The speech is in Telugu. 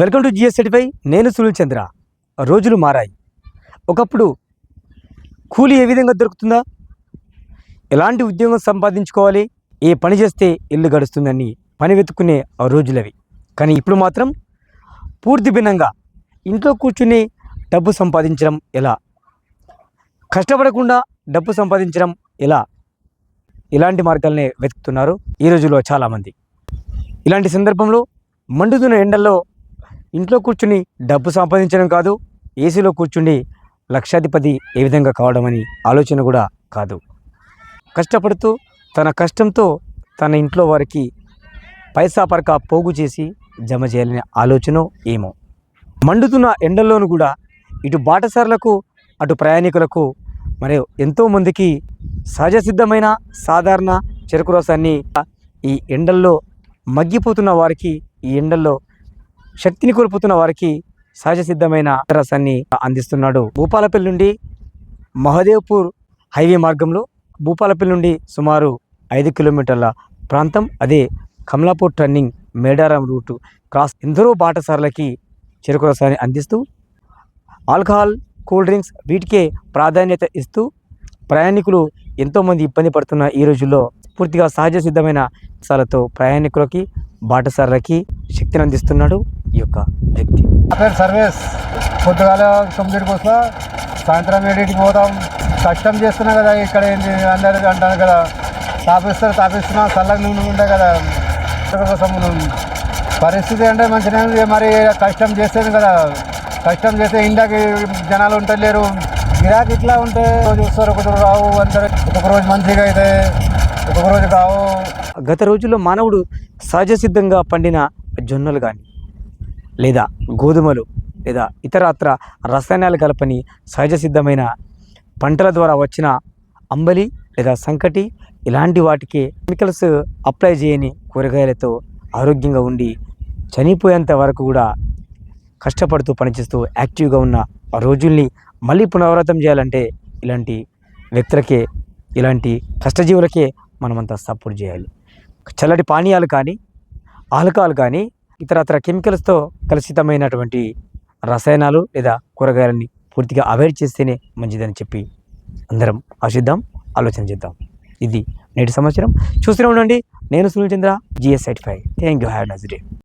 వెల్కమ్ టు జిఎస్ సర్టిఫై నేను సునీల్ చంద్ర. రోజులు మారాయి. ఒకప్పుడు కూలి ఏ విధంగా దొరుకుతుందా? ఎలాంటి ఉద్యోగం సంపాదించుకోవాలి? ఏ పని చేస్తే ఇల్లు గడుస్తుందని పని వెతుక్కునే ఆ రోజులవి. కానీ ఇప్పుడు మాత్రం పూర్తి భిన్నంగా ఇంట్లో కూర్చుని డబ్బు సంపాదించడం ఎలా? కష్టపడకుండా డబ్బు సంపాదించడం ఎలా? ఇలాంటి మార్గాలనే వెతుకుతున్నారు ఈ రోజుల్లో చాలామంది. ఇలాంటి సందర్భంలో మండుతున్న ఎండల్లో ఇంట్లో కూర్చుని డబ్బు సంపాదించడం కాదు ఏసీలో కూర్చుండి లక్షాధిపతి ఏ విధంగా కావడం అని ఆలోచన కూడా కాదు. కష్టపడుతూ తన కష్టంతో తన ఇంట్లో వారికి పైసా పరక పోగు చేసి జమ చేయాలనే ఆలోచన ఏమో. మండుతున్న ఎండల్లోనూ కూడా ఇటు బాటసారులకు అటు ప్రయాణికులకు మరి ఎంతోమందికి సహజ సిద్ధమైన సాధారణ చెరుకు రసాన్ని ఈ ఎండల్లో మగ్గిపోతున్న వారికి ఈ ఎండల్లో శక్తిని కోల్పోతున్న వారికి సహజ సిద్ధమైన రసాన్ని అందిస్తున్నాడు. భూపాలపల్లి నుండి మహదేవ్పూర్ హైవే మార్గంలో భూపాలపల్లి నుండి సుమారు ఐదు కిలోమీటర్ల ప్రాంతం అదే Kamalapur turning Medaram route cross ఎందరో బాటసార్లకి చెరుకు రసాన్ని అందిస్తూ ఆల్కహాల్ కూల్ డ్రింక్స్ వీటికే ప్రాధాన్యత ఇస్తూ ప్రయాణికులు ఎంతోమంది ఇబ్బంది పడుతున్న ఈ రోజుల్లో పూర్తిగా సహజ సిద్ధమైన సాలతో ప్రయాణికులకి బాటసారులకి శక్తిని అందిస్తున్నాడు. ఈ యొక్క వ్యక్తి. పేరు సర్వేస్. పొద్దుగాల తొమ్మిదికి వస్తా సాయంత్రం ఏడింటికి పోతాం. కష్టం చేస్తున్నా కదా ఇక్కడ ఏంటి అందరు అంటాను కదా. తాపిస్తారు తాపిస్తున్నా. చల్లగా నూనె ఉండే కదా. కోసం పరిస్థితి అంటే మంచిగా. మరి కష్టం చేస్తేనే కదా. కష్టం చేస్తే ఇందాక జనాలు ఉంటలేరు గిరాకీ ఇట్లా ఉంటే రోజు వస్తారు ఒకరు రావు అందరు. ఒక్కొక్క రోజు మంచిగా అయితే ఒక్కొక్క రోజు కావు గత రోజుల్లో మానవుడు సహజ సిద్ధంగా పండిన జొన్నలు కానీ లేదా గోధుమలు లేదా ఇతరత్ర రసాయనాలు కలపని సహజ సిద్ధమైన పంటల ద్వారా వచ్చిన అంబలి లేదా సంకటి ఇలాంటి వాటికి కెమికల్స్ అప్లై చేయని కూరగాయలతో ఆరోగ్యంగా ఉండి చనిపోయేంత వరకు కూడా కష్టపడుతూ పనిచేస్తూ యాక్టివ్గా ఉన్న ఆ రోజుల్ని మళ్ళీ పునరావృతం చేయాలంటే ఇలాంటి వ్యక్తులకే ఇలాంటి కష్టజీవులకే మనమంతా సపోర్ట్ చేయాలి. చల్లటి పానీయాలు కానీ ఆల్కహాల్ కానీ ఇతరత్ర కెమికల్స్తో కలుషితమైనటువంటి రసాయనాలు లేదా కూరగాయలని పూర్తిగా అవాయిడ్ చేస్తేనే మంచిదని చెప్పి అందరం ఆశిద్దాం ఆలోచన చేద్దాం. ఇది నేటి సంవత్సరం చూస్తూనే ఉండండి. నేను Sunil Chandra GS site five. Thank you have nice day